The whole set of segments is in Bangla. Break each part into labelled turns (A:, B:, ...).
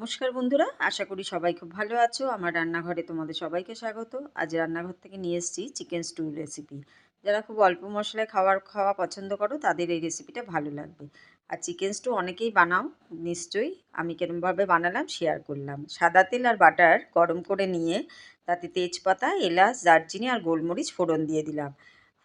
A: নমস্কার বন্ধুরা, আশা করি সবাই খুব ভালো আছো। আমার রান্নাঘরে তোমাদের সবাইকে স্বাগত। আজ রান্নাঘর থেকে নিয়ে এসেছি চিকেন স্টু রেসিপি যারা খুব অল্প মশলায় খাওয়ার, খাওয়া পছন্দ করো, তাদের এই রেসিপিটা ভালো লাগবে। আর চিকেন স্টু অনেকেই বানাও, নিশ্চয়ই আমি কিরমভাবে বানালাম শেয়ার করলাম। সাদা তেল আর বাটার গরম করে নিয়ে তাতে তেজপাতা, এলাচ, দারচিনি আর গোলমরিচ ফোড়ন দিয়ে দিলাম।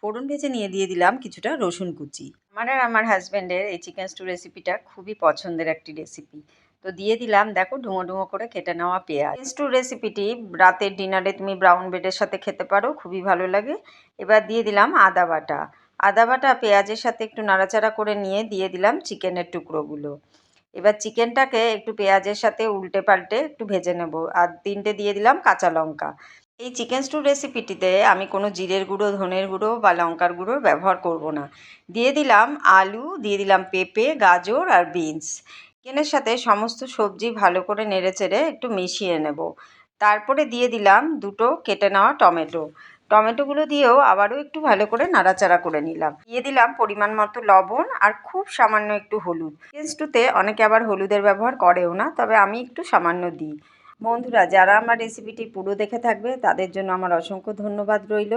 A: ফোড়ন ভেজে নিয়ে দিয়ে দিলাম কিছুটা রসুন কুচি। আমার আর আমার হাজব্যান্ডের এই চিকেন স্টু রেসিপিটা খুবই পছন্দের একটি রেসিপি তো দিয়ে দিলাম। দেখো ডুমো ডুমো করে কেটে নেওয়া পেঁয়াজ। স্টু রেসিপিটি রাতের ডিনারে তুমি ব্রাউন ব্রেডের সাথে খেতে পারো, খুবই ভালো লাগে। এবার দিয়ে দিলাম আদা বাটা। আদা বাটা পেঁয়াজের সাথে একটু নাড়াচাড়া করে নিয়ে দিয়ে দিলাম চিকেনের টুকরোগুলো। এবার চিকেনটাকে একটু পেঁয়াজের সাথে উল্টে পাল্টে একটু ভেজে নেব। আর তিনটে দিয়ে দিলাম কাঁচা লঙ্কা। এই চিকেন স্টু রেসিপিটিতে আমি কোনো জিরের গুঁড়ো, ধনের গুঁড়ো বা লঙ্কার গুঁড়োর ব্যবহার করব না। দিয়ে দিলাম আলু, দিয়ে দিলাম পেঁপে, গাজর আর বিনস। চিকেনের সাথে সমস্ত সবজি ভালো করে নেড়ে চেড়ে একটু মিশিয়ে নেব। তারপরে দিয়ে দিলাম দুটো কেটে নেওয়া টমেটো। টমেটোগুলো দিয়েও আবারও একটু ভালো করে নাড়াচাড়া করে নিলাম। দিয়ে দিলাম পরিমাণ মতো লবণ আর খুব সামান্য একটু হলুদ। টেস্টুতে অনেকে আবার হলুদের ব্যবহার করেও না, তবে আমি একটু সামান্য দিই। বন্ধুরা, যারা আমার রেসিপিটি পুরো দেখে থাকবে, তাদের জন্য আমার অসংখ্য ধন্যবাদ রইল।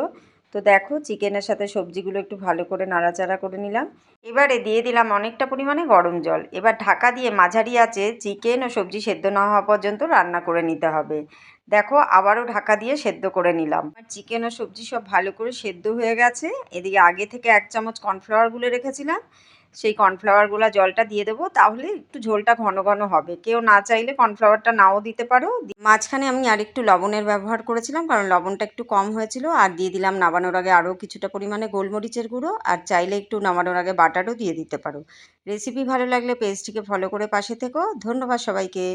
A: তো দেখো চিকেনের সাথে সবজিগুলো একটু ভালো করে নাড়াচাড়া করে নিলাম। এবারে দিয়ে দিলাম অনেকটা পরিমাণে গরম জল। এবার ঢাকা দিয়ে মাঝারি আছে চিকেন ও সবজি সেদ্ধ না হওয়া পর্যন্ত রান্না করে নিতে হবে। দেখো আবারও ঢাকা দিয়ে সেদ্ধ করে নিলাম। আর চিকেন ও সবজি সব ভালো করে সেদ্ধ হয়ে গেছে। এদিকে আগে থেকে এক চামচ কর্নফ্লাওয়ার গুলে রেখেছিলাম। সেই কর্নফ্লাওয়ারগুলো জলটা দিয়ে দেবো, তাহলে একটু ঝোলটা ঘন ঘন হবে। কেউ না চাইলে কর্নফ্লাওয়ারটা নাও দিতে পারো। মাঝখানে আমি আর একটু লবণের ব্যবহার করেছিলাম, কারণ লবণটা একটু কম হয়েছিল, আর দিয়ে দিলাম নামানোর আগে আরও কিছুটা পরিমাণে গোলমরিচের গুঁড়ো, আর চাইলে একটু নামানোর আগে বাটারও দিয়ে দিতে পারো। রেসিপি ভালো লাগলে পেজটিকে ফলো করে পাশে থেকো। ধন্যবাদ সবাইকে।